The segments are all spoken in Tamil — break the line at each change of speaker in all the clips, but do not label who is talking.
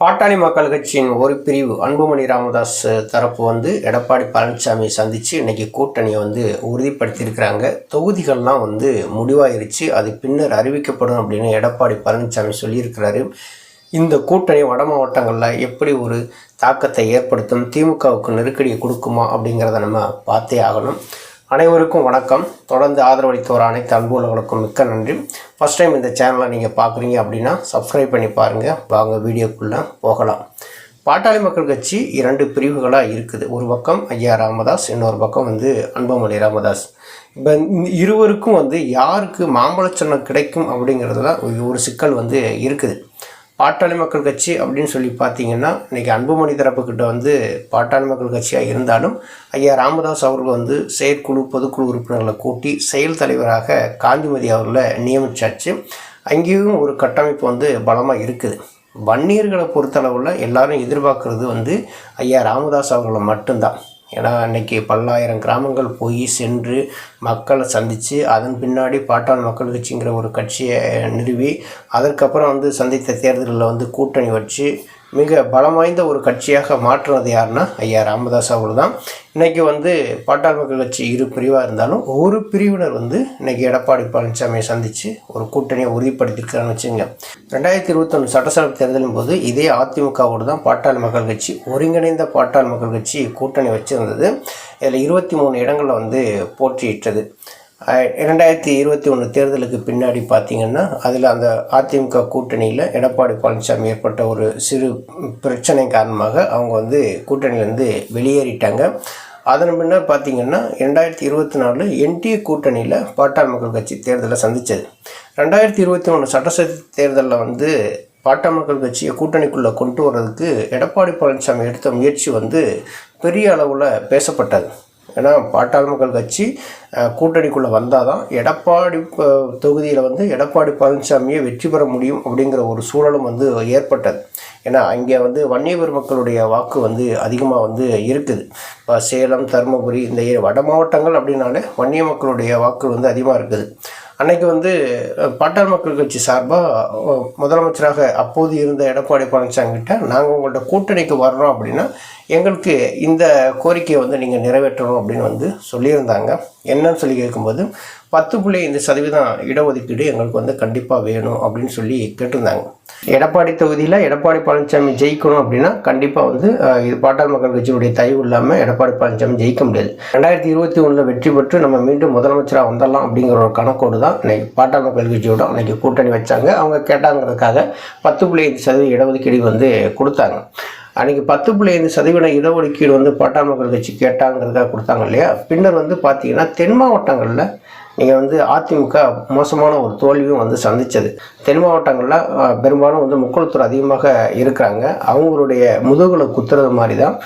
பாட்டாளி மக்கள் கட்சியின் ஒரு பிரிவு அன்புமணி ராமதாஸ் தரப்பு வந்து எடப்பாடி பழனிசாமி சந்தித்து இன்றைக்கி கூட்டணியை வந்து உறுதிப்படுத்தியிருக்கிறாங்க. தொகுதிகள்லாம் வந்து முடிவாயிருச்சு. அது பின்னர் அறிவிக்கப்படும் அப்படின்னு எடப்பாடி பழனிசாமி சொல்லியிருக்கிறாரு. இந்த கூட்டணி வட மாவட்டங்களில் எப்படி ஒரு தாக்கத்தை ஏற்படுத்தும் திமுகவுக்கு நெருக்கடியை கொடுக்குமா அப்படிங்கிறத நம்ம பார்த்தே ஆகணும். அனைவருக்கும் வணக்கம். தொடர்ந்து ஆதரவளித்து அனைத்து அன்புள்ளவர்களுக்கும் மிக்க நன்றி. ஃபஸ்ட் டைம் இந்த சேனலை நீங்கள் பார்க்குறீங்க அப்படின்னா சப்ஸ்கிரைப் பண்ணி பாருங்கள் வாங்க வீடியோக்குள்ளே போகலாம். பாட்டாளி மக்கள் கட்சி இரண்டு பிரிவுகளாக இருக்குது. ஒரு பக்கம் ஐயா ராமதாஸ் இன்னொரு பக்கம் வந்து அன்பமணி ராமதாஸ். இப்போ இருவருக்கும் வந்து யாருக்கு மாம்பழச்சன்னம் கிடைக்கும் அப்படிங்கிறதுல ஒரு சிக்கல் வந்து இருக்குது. பாட்டாளி மக்கள் கட்சி அப்படின்னு சொல்லி பார்த்தீங்கன்னா இன்றைக்கி அன்புமணி தரப்புக்கிட்ட வந்து பாட்டாளி மக்கள் கட்சியாக இருந்தாலும் ஐயா ராமதாஸ் அவர்கள் வந்து செயற்குழு பொதுக்குழு உறுப்பினர்களை கூட்டி செயல் தலைவராக காந்திமதி அவர்களை நியமித்தாச்சு அங்கேயும் ஒரு கட்டமைப்பு வந்து பலமாக இருக்குது. வன்னியர்களை பொறுத்தளவில் எல்லாரும் எதிர்பார்க்குறது வந்து ஐயா ராமதாஸ் அவர்களை மட்டும்தான். ஏன்னா அன்னைக்கு பல்லாயிரம் கிராமங்கள் போய் சென்று மக்களை சந்தித்து அதன் பின்னாடி பாட்டாள் மக்கள் கட்சிங்கிற ஒரு கட்சியை நிறுவி அதற்கப்புறம் வந்து சந்தித்த தேர்தலில் வந்து கூட்டணி வச்சு மிக பலம் வாய்ந்த ஒரு கட்சியாக மாற்றுனது யாருன்னா ஐயா ராமதாஸ் அவர் தான் இன்றைக்கி வந்து பாட்டாள் மக்கள் கட்சி இரு பிரிவாக இருந்தாலும் ஒரு பிரிவினர் வந்து இன்றைக்கி எடப்பாடி பழனிசாமியை சந்தித்து ஒரு கூட்டணியை உறுதிப்படுத்தியிருக்கான்னு வச்சுங்க ரெண்டாயிரத்தி இருபத்தொன்று சட்டசபை தேர்தலின் போது இதே அதிமுகவோடு தான் பாட்டாள் மக்கள் கட்சி ஒருங்கிணைந்த பாட்டாள் மக்கள் கட்சி கூட்டணி வச்சுருந்தது. இதில் இருபத்தி மூணு இடங்களில் வந்து போட்டியிட்டது. இரண்டாயிரத்தி இருபத்தி ஒன்று தேர்தலுக்கு பின்னாடி பார்த்தீங்கன்னா அதில் அந்த அதிமுக கூட்டணியில் எடப்பாடி பழனிசாமி ஏற்பட்ட ஒரு சிறு பிரச்சனை காரணமாக அவங்க வந்து கூட்டணியிலேருந்து வெளியேறிட்டாங்க. அதன் பின்னர் பார்த்திங்கன்னா ரெண்டாயிரத்தி இருபத்தி நாலில் என்டிஏ கூட்டணியில் பாட்டாள் மக்கள் கட்சி தேர்தலை சந்தித்தது ரெண்டாயிரத்தி இருபத்தி ஒன்று சட்டசபை தேர்தலில் வந்து பாட்டாள் மக்கள் கட்சியை கூட்டணிக்குள்ளே கொண்டு வர்றதுக்கு எடப்பாடி பழனிசாமி எடுத்த முயற்சி வந்து பெரிய அளவில் பேசப்பட்டது. ஏன்னா பாட்டாளி மக்கள் கட்சி கூட்டணிக்குள்ளே வந்தால் தான் எடப்பாடி தொகுதியில் வந்து எடப்பாடி பழனிசாமியை வெற்றி பெற முடியும் அப்படிங்கிற ஒரு சூழலும் வந்து ஏற்பட்டது. ஏன்னா அங்கே வந்து வன்னியபெரு மக்களுடைய வாக்கு வந்து அதிகமாக வந்து இருக்குது. இப்போ சேலம் தருமபுரி இந்த வட மாவட்டங்கள் அப்படின்னாலே வன்னிய மக்களுடைய வாக்கு வந்து அதிகமாக இருக்குது. அன்னைக்கு வந்து பாட்டாள் மக்கள் கட்சி சார்பாக முதலமைச்சராக அப்போது இருந்த எடப்பாடி பழனிசாமி கிட்ட நாங்கள் உங்கள்கிட்ட கூட்டணிக்கு வர்றோம் அப்படின்னா எங்களுக்கு இந்த கோரிக்கையை வந்து நீங்கள் நிறைவேற்றணும் அப்படின்னு வந்து சொல்லியிருந்தாங்க. என்னன்னு சொல்லி கேட்கும்போது பத்து புள்ளி ஐந்து சதவீதம் இடஒதுக்கீடு எங்களுக்கு வந்து கண்டிப்பாக வேணும் அப்படின்னு சொல்லி கேட்டிருந்தாங்க. எடப்பாடி தொகுதியில் எடப்பாடி பழனிசாமி ஜெயிக்கணும் அப்படின்னா கண்டிப்பாக வந்து இது பாட்டாள் மக்கள் கட்சியினுடைய தயவு இல்லாமல் எடப்பாடி பழனிசாமி ஜெயிக்க முடியாது. ரெண்டாயிரத்தி இருபத்தி ஒன்றில் வெற்றி பெற்று நம்ம மீண்டும் முதலமைச்சராக வந்துடலாம் அப்படிங்கிற ஒரு கணக்கோடு தான் இன்னைக்கு பாட்டாள் மக்கள் கட்சியோட அன்னைக்கு கூட்டணி வச்சாங்க. அவங்க கேட்டாங்கிறதுக்காக பத்து புள்ளி ஐந்து சதவீத இடஒதுக்கீடு வந்து கொடுத்தாங்க. அன்றைக்கி பத்து புள்ளி ஐந்து சதவீத இடஒதுக்கீடு வந்து பாட்டாளி மக்கள் கட்சி கேட்டாங்கிறதுக்காக கொடுத்தாங்க இல்லையா? பின்னர் வந்து பார்த்தீங்கன்னா தென் மாவட்டங்களில் நீங்கள் வந்து அதிமுக மோசமான ஒரு தோல்வியும் வந்து சந்தித்தது தென் மாவட்டங்களில் பெரும்பாலும் வந்து முக்குளத்தூர் அதிகமாக இருக்கிறாங்க. அவங்களுடைய முதுகுல குத்துறது மாதிரி தான்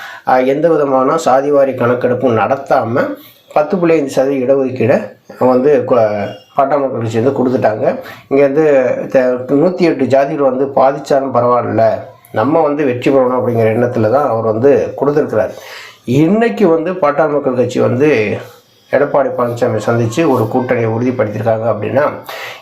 எந்த விதமான சாதிவாரி கணக்கெடுப்பும் நடத்தாமல் பத்து புள்ளி ஐந்து சதவீத இடஒதுக்கீடை வந்து கொ- கட்சி வந்து கொடுத்துட்டாங்க. இங்கே வந்து நூற்றி எட்டு ஜாதிகள் வந்து பாதித்தாலும் பரவாயில்ல. நம்ம வந்து வெற்றி பெறணும் அப்படிங்கிற எண்ணத்தில் தான் அவர் வந்து கொடுத்துருக்கிறார். இன்றைக்கு வந்து பாட்டாள் மக்கள் கட்சி வந்து எடப்பாடி பழனிசாமி சந்தித்து ஒரு கூட்டணியை உறுதிப்படுத்தியிருக்காங்க அப்படின்னா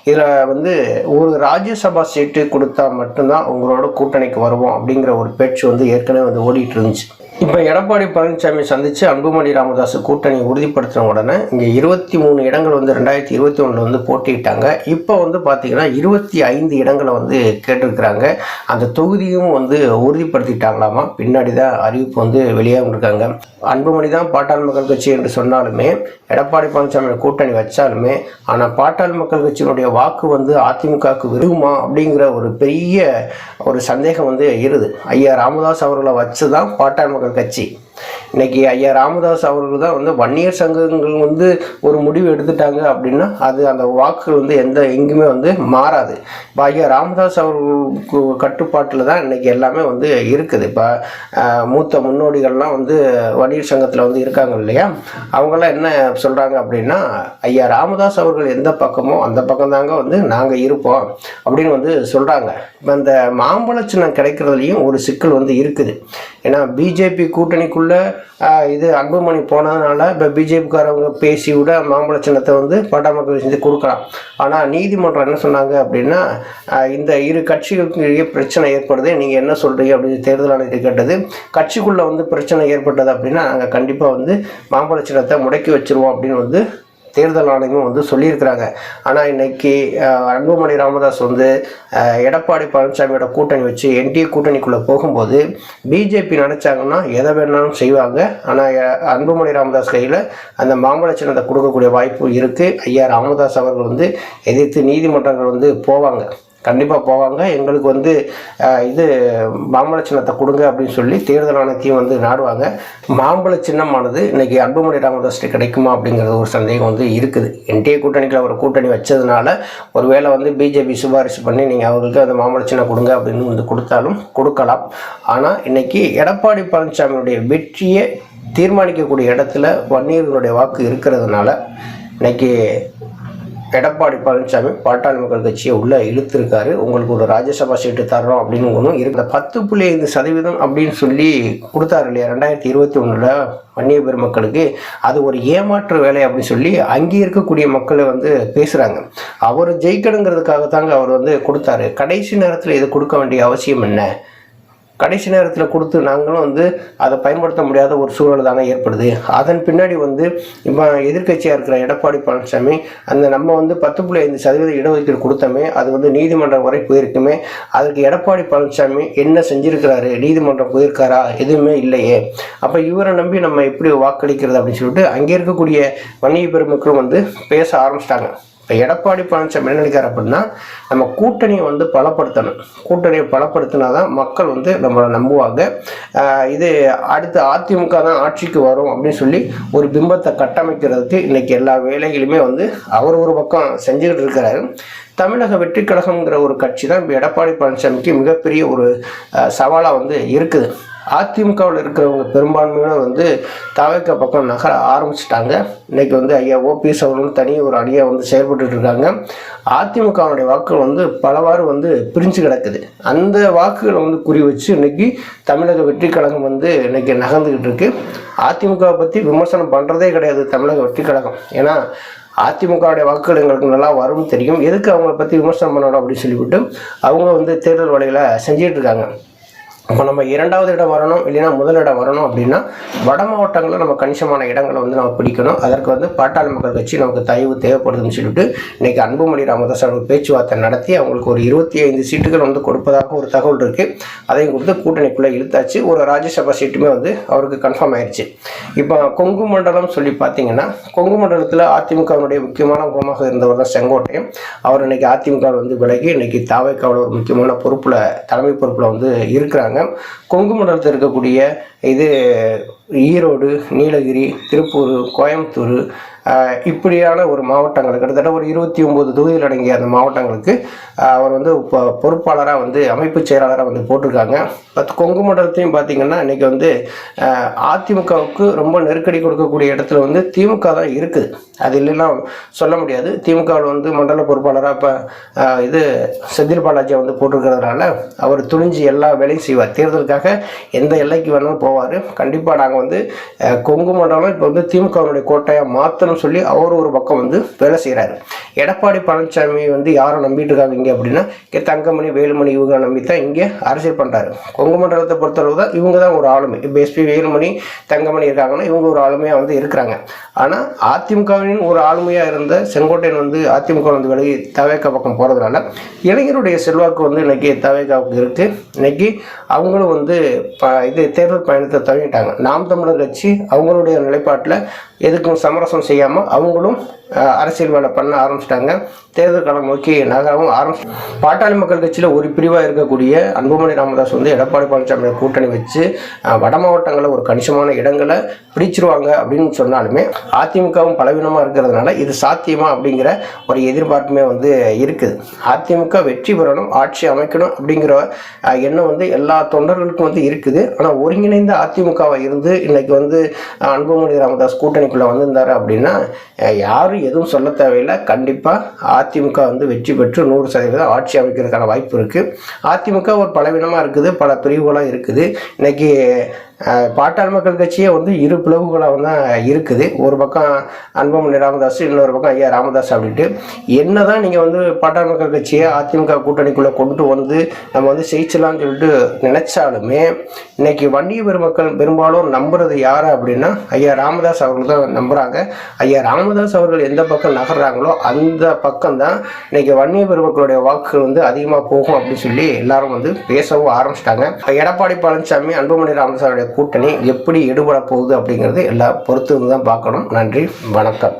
இதில் வந்து ஒரு ராஜ்யசபா சீட்டு கொடுத்தா மட்டும்தான் உங்களோட கூட்டணிக்கு வருவோம் அப்படிங்கிற ஒரு பேச்சு வந்து ஏற்கனவே வந்து ஓடிட்டு இருந்துச்சு. இப்போ எடப்பாடி பழனிசாமி சந்தித்து அன்புமணி ராமதாஸ் கூட்டணி உறுதிப்படுத்தின உடனே இங்கே இருபத்தி மூணு இடங்கள் வந்து ரெண்டாயிரத்தி இருபத்தி ஒன்றில் வந்து போட்டியிட்டாங்க. இப்போ வந்து பார்த்தீங்கன்னா இருபத்தி ஐந்து இடங்களை வந்து கேட்டிருக்கிறாங்க. அந்த தொகுதியும் வந்து உறுதிப்படுத்திட்டாங்களாமா? பின்னாடி தான் அறிவிப்பு வந்து வெளியாகும் இருக்காங்க. அன்புமணி தான் பாட்டாள் மக்கள் கட்சி என்று சொன்னாலுமே எடப்பாடி பழனிசாமி கூட்டணி வச்சாலுமே ஆனால் பாட்டாள் மக்கள் கட்சியினுடைய வாக்கு வந்து அதிமுகவுக்கு விரும்புமா அப்படிங்கிற ஒரு பெரிய ஒரு சந்தேகம் வந்து இருது ஐயா ராமதாஸ் அவர்களை வச்சு தான் பாட்டாள் மக்கள் கட்சி. இன்னைக்கு ஐயா ராமதாஸ் அவர்கள் தான் வந்து வன்னியர் சங்கங்கள் வந்து ஒரு முடிவு எடுத்துட்டாங்க அப்படின்னா அது அந்த வாக்குகள் வந்து எந்த எங்குமே வந்து மாறாது. இப்போ ஐயா ராமதாஸ் அவர்களுக்கு கட்டுப்பாட்டில் தான் இன்னைக்கு எல்லாமே வந்து இருக்குது. இப்போ மூத்த முன்னோடிகள்லாம் வந்து வன்னியர் சங்கத்தில் வந்து இருக்காங்க இல்லையா? அவங்கெல்லாம் என்ன சொல்கிறாங்க அப்படின்னா ஐயா ராமதாஸ் அவர்கள் எந்த பக்கமோ அந்த பக்கம் தாங்க வந்து நாங்கள் இருப்போம் அப்படின்னு வந்து சொல்கிறாங்க இப்போ இந்த மாம்பழ சின்னம் கிடைக்கிறதுலையும் ஒரு சிக்கல் வந்து இருக்குது. ஏன்னா பிஜேபி கூட்டணிக்குள்ளே உள்ளே இது அன்புமணி போனதுனால இப்போ பிஜேபிக்காரவங்க பேசி விட மாம்பழ சின்னத்தை வந்து பாட்டா மக்கள் செஞ்சு கொடுக்கலாம். ஆனால் நீதிமன்றம் என்ன சொன்னாங்க அப்படின்னா இந்த இரு கட்சிகளுக்கு இடையே பிரச்சனை ஏற்படுது நீங்கள் என்ன சொல்கிறீங்க அப்படின்னு தேர்தல் ஆணையத்தை கேட்டது. கட்சிக்குள்ளே வந்து பிரச்சனை ஏற்பட்டது அப்படின்னா நாங்கள் கண்டிப்பாக வந்து மாம்பழ சின்னத்தை முடக்கி வச்சிருவோம் அப்படின்னு வந்து தேர்தல் ஆணையமும் வந்து சொல்லியிருக்கிறாங்க. ஆனால் இன்னைக்கு அன்புமணி ராமதாஸ் வந்து எடப்பாடி பழனிசாமியோட கூட்டணி வச்சு என்டிஏ கூட்டணிக்குள்ளே போகும்போது பிஜேபி நினச்சாங்கன்னா எதை வேணாலும் செய்வாங்க. ஆனால் அன்புமணி ராமதாஸ் கையில் அந்த மாம்பழ சின்னத்தை கொடுக்கக்கூடிய வாய்ப்பு இருக்குது ஐயா ராமதாஸ் அவர்கள் வந்து எதிர்த்து நீதிமன்றங்கள் வந்து போவாங்க. கண்டிப்பாக போவாங்க. எங்களுக்கு வந்து இது மாம்பழ சின்னத்தை கொடுங்க அப்படின்னு சொல்லி தேர்தல் ஆணையத்தையும் வந்து நாடுவாங்க. மாம்பழ சின்னமானது இன்றைக்கி அன்புமணி ராமதாஸ்ட்டு கிடைக்குமா அப்படிங்கிறது ஒரு சந்தேகம் வந்து இருக்குது. என்டிஏ கூட்டணிக்கில் ஒரு கூட்டணி வச்சதுனால ஒருவேளை வந்து பிஜேபி சிபாரிசு பண்ணி நீங்கள் அவங்களுக்கு அந்த மாம்பழ சின்னம் கொடுங்க அப்படின்னு வந்து கொடுத்தாலும் கொடுக்கலாம். ஆனால் இன்றைக்கி எடப்பாடி பழனிசாமியுடைய வெற்றியை தீர்மானிக்கக்கூடிய இடத்துல வன்னியர்களுடைய வாக்கு இருக்கிறதுனால இன்னைக்கு எடப்பாடி பழனிசாமி பாட்டாளி மக்கள் கட்சியை உள்ளே இழுத்துருக்காரு. உங்களுக்கு ஒரு ராஜ்யசபா சீட்டு தர்றோம் அப்படின்னு ஒன்றும் இருந்த பத்து புள்ளி ஐந்து சதவீதம் அப்படின்னு சொல்லி கொடுத்தாரு இல்லையா? ரெண்டாயிரத்தி இருபத்தி ஒன்றில் வன்னிய பெருமக்களுக்கு அது ஒரு ஏமாற்று வேலை அப்படின்னு சொல்லி அங்கே இருக்கக்கூடிய மக்களை வந்து பேசுகிறாங்க அவர் ஜெயிக்கணுங்கிறதுக்காக தாங்க அவர் வந்து கொடுத்தாரு. கடைசி நேரத்தில் இது கொடுக்க வேண்டிய அவசியம் என்ன? கடைசி நேரத்தில் கொடுத்து நாங்களும் வந்து அதை பயன்படுத்த முடியாத ஒரு சூழல் தானே ஏற்படுது. அதன் பின்னாடி வந்து இப்போ எதிர்க்கட்சியாக இருக்கிற எடப்பாடி பழனிசாமி அந்த நம்ம வந்து பத்து புள்ளி ஐந்து சதவீத இடஒதுக்கீடு கொடுத்தோமே அது வந்து நீதிமன்றம் வரை போயிருக்குமே அதுக்கு எடப்பாடி பழனிசாமி என்ன செஞ்சிருக்கிறாரு? நீதிமன்றம் போயிருக்காரா? எதுவுமே இல்லையே. அப்போ இவரை நம்பி நம்ம எப்படி வாக்களிக்கிறது அப்படின்னு சொல்லிட்டு அங்கே இருக்கக்கூடிய வணிக பெருமக்களும் வந்து பேச ஆரம்பிச்சிட்டாங்க. இப்போ எடப்பாடி பழனிசாமி என்ன நினைக்கிறார் அப்படின்னா நம்ம கூட்டணியை வந்து பலப்படுத்தணும். கூட்டணியை பலப்படுத்தினா தான் மக்கள் வந்து நம்மளை நம்புவாங்க. இது அடுத்து அதிமுக தான் ஆட்சிக்கு வரும் அப்படின்னு சொல்லி ஒரு பிம்பத்தை கட்டமைக்கிறதுக்கு இன்னைக்கு எல்லா வேலைகளுமே வந்து அவர் ஒரு பக்கம் செஞ்சுக்கிட்டு இருக்கிறாரு. தமிழக வெற்றி கழகம்ங்கிற ஒரு கட்சி தான் இப்போ எடப்பாடி பழனிசாமிக்கு மிகப்பெரிய ஒரு சவாலாக வந்து இருக்குது. அதிமுகவில் இருக்கிறவங்க பெரும்பான்மையினர் வந்து தவிர்க்க பக்கம் நகர ஆரம்பிச்சிட்டாங்க. இன்னைக்கு வந்து ஐயா ஓபிஎஸ் அவர்களும் தனி ஒரு அணியாக வந்து செயல்பட்டு இருக்காங்க. அதிமுகவுடைய வாக்குகள் வந்து பலவாறு வந்து பிரிஞ்சு கிடக்குது. அந்த வாக்குகளை வந்து குறி வச்சு இன்னைக்கு தமிழக வெற்றி கழகம் வந்து இன்னைக்கு நகர்ந்துக்கிட்டு இருக்கு. அதிமுகவை பற்றி விமர்சனம் பண்ணுறதே கிடையாது தமிழக வெற்றி கழகம். ஏன்னா அதிமுகவுடைய வாக்குகள் எங்களுக்கு நல்லா வரும் தெரியும். எதுக்கு அவங்கள பற்றி விமர்சனம் பண்ணணும் அப்படின்னு சொல்லிவிட்டு அவங்க வந்து தேர்தல் வலையில் செஞ்சுட்டு இருக்காங்க. இப்போ நம்ம இரண்டாவது இடம் வரணும் இல்லைன்னா முதல் இடம் வரணும் அப்படின்னா வட மாவட்டங்களில் நம்ம கணிசமான இடங்களை வந்து நம்ம பிடிக்கணும். அதற்கு வந்து பாட்டாளி மக்கள் கட்சி நமக்கு தயவு தேவைப்படுதுன்னு சொல்லிட்டு இன்றைக்கி அன்புமணி ராமதாஸ் அவர்கள் பேச்சுவார்த்தை நடத்தி அவங்களுக்கு ஒரு இருபத்தி ஐந்து சீட்டுகள் வந்து கொடுப்பதாக ஒரு தகவல் இருக்குது அதையும் கொடுத்து கூட்டணிக்குள்ளே இழுத்தாச்சு. ஒரு ராஜ்யசபா சீட்டுமே வந்து அவருக்கு கன்ஃபார்ம் ஆயிடுச்சு இப்போ கொங்கு மண்டலம் சொல்லி பார்த்தீங்கன்னா கொங்கு மண்டலத்தில் அதிமுகவினுடைய முக்கியமான முகமாக இருந்தவர் தான் செங்கோட்டையன். அவர் இன்றைக்கி அதிமுக வந்து விலகி இன்றைக்கி தாவைக்காவில் ஒரு முக்கியமான பொறுப்பில் தலைமை பொறுப்பில் வந்து இருக்கிறாங்க. கொங்கு மண்டலத்தில் இருக்கக்கூடிய இது ஈரோடு நீலகிரி திருப்பூர் கோயம்புத்தூர் இப்படியான ஒரு மாவட்டங்கள் கிட்டத்தட்ட ஒரு இருபத்தி ஒம்பது தொகுதிகள் அடங்கிய அந்த மாவட்டங்களுக்கு அவர் வந்து இப்போ பொறுப்பாளராக வந்து அமைப்பு செயலாளராக வந்து போட்டிருக்காங்க. பட் கொங்கு மண்டலத்தையும் பார்த்தீங்கன்னா இன்றைக்கி வந்து அதிமுகவுக்கு ரொம்ப நெருக்கடி கொடுக்கக்கூடிய இடத்துல வந்து திமுக தான் இருக்குது அது இல்லைன்னா சொல்ல முடியாது. திமுகவில் வந்து மண்டல பொறுப்பாளராக இப்போ இது செந்தில் பாலாஜியை வந்து போட்டிருக்கிறதுனால அவர் துணிஞ்சு எல்லா வேலையும் செய்வார். தேர்தலுக்காக எந்த எல்லைக்கு வேணாலும் போவார். கண்டிப்பாக நாங்கள் வந்து கொங்கு மண்டலம் இப்போ வந்து திமுகவினுடைய கோட்டையாக மாற்றணும் சொல்லி அவர் ஒரு பக்கம் வந்து வேலை செய்கிறாரு எடப்பாடி பழனிசாமி வந்து யாரை நம்பிட்டு இருக்காங்க இங்கே அப்படின்னா இங்கே தங்கமணி வேலுமணி இவங்க நம்பி தான் இங்கே அரசியல் பண்ணுறாரு கொங்கு மண்டலத்தை பொறுத்தளவு தான் இவங்க தான் ஒரு ஆளுமை. இப்போ எஸ்பி வேலுமணி தங்கமணி இருக்காங்கன்னா இவங்க ஒரு ஆளுமையாக வந்து இருக்கிறாங்க. ஆனால் அதிமுகவின் ஒரு ஆளுமையாக இருந்த செங்கோட்டையன் வந்து அதிமுக வந்து விலகி தவேக்கா பக்கம் போகிறதுனால இளைஞருடைய செல்வாக்கு வந்து இன்னைக்கு தவேக்காவுக்கு இருக்குது இன்னைக்கு அவங்களும் வந்து ப இது தேர்தல் பயணத்தை தவிட்டாங்க நாம் தமிழர் கட்சி அவங்களுடைய நிலைப்பாட்டில் எதுக்கும் சமரசம் செய்யாமல் அவங்களும் அரசியல் வேலை பண்ண ஆரம்பிச்சிட்டாங்க. தேர்தல் களம் நோக்கி நகரவும் ஆரம்பிச்சு பாட்டாளி மக்கள் கட்சியில் ஒரு பிரிவாக இருக்கக்கூடிய அன்புமணி ராமதாஸ் வந்து எடப்பாடி பழனிசாமி கூட்டணி வச்சு வட மாவட்டங்களில் ஒரு கணிசமான இடங்களை பிடிச்சிருவாங்க அப்படின்னு சொன்னாலுமே அதிமுகவும் பலவீனமாக இருக்கிறதுனால இது சாத்தியமா அப்படிங்கிற ஒரு எதிர்பார்ப்புமே வந்து இருக்குது. அதிமுக வெற்றி பெறணும் ஆட்சி அமைக்கணும் அப்படிங்கிற எண்ணம் வந்து எல்லா தொண்டர்களுக்கும் வந்து இருக்குது. ஆனால் ஒருங்கிணைந்த அதிமுகவை இருந்து இன்னைக்கு வந்து அன்புமணி ராமதாஸ் கூட்டணிக்குள்ளே வந்திருந்தாரு அப்படின்னா யாரும் யாரும் எதுவும் சொல்ல தேவையில்லை. கண்டிப்பாக அதிமுக வந்து வெற்றி பெற்று நூறு சதவீதம் ஆட்சி அமைக்கிறதுக்கான வாய்ப்பு இருக்குது அதிமுக ஒரு பலவீனமாக இருக்குது பல பிரிவுகளாக இருக்குது. இன்றைக்கி பாட்டாளி மக்கள் கட்சியே வந்து இரு பிளவுகளாக தான் இருக்குது. ஒரு பக்கம் அன்பமணி ராமதாஸ் இன்னொரு பக்கம் ஐயா ராமதாஸ் அப்படின்ட்டு. என்ன தான் நீங்கள் வந்து பாட்டாளி மக்கள் கட்சியை அதிமுக கூட்டணிக்குள்ளே கொண்டு வந்து நம்ம வந்து ஜெயிச்சலாம்னு சொல்லிட்டு நினச்சாலுமே இன்றைக்கி வன்னிய பெருமக்கள் பெரும்பாலும் நம்புறது யார் அப்படின்னா ஐயா ராமதாஸ் அவர்கள் தான் நம்புகிறாங்க ஐயா ராமதாஸ் அவர்கள் எந்த பக்கம் நகர்றாங்களோ அந்த பக்கம் தான் இன்றைக்கி வன்னிய பெருமக்களுடைய வாக்குகள் வந்து அதிகமாக போகும் அப்படின்னு சொல்லி எல்லாரும் வந்து பேசவும் ஆரம்பிச்சிட்டாங்க. எடப்பாடி பழனிசாமி அன்புமணி ராமதாஸ் கூட்டணி எப்படி எடுபட போகுது அப்படிங்கிறது எல்லாம் பொறுத்து தான் பார்க்கணும். நன்றி வணக்கம்.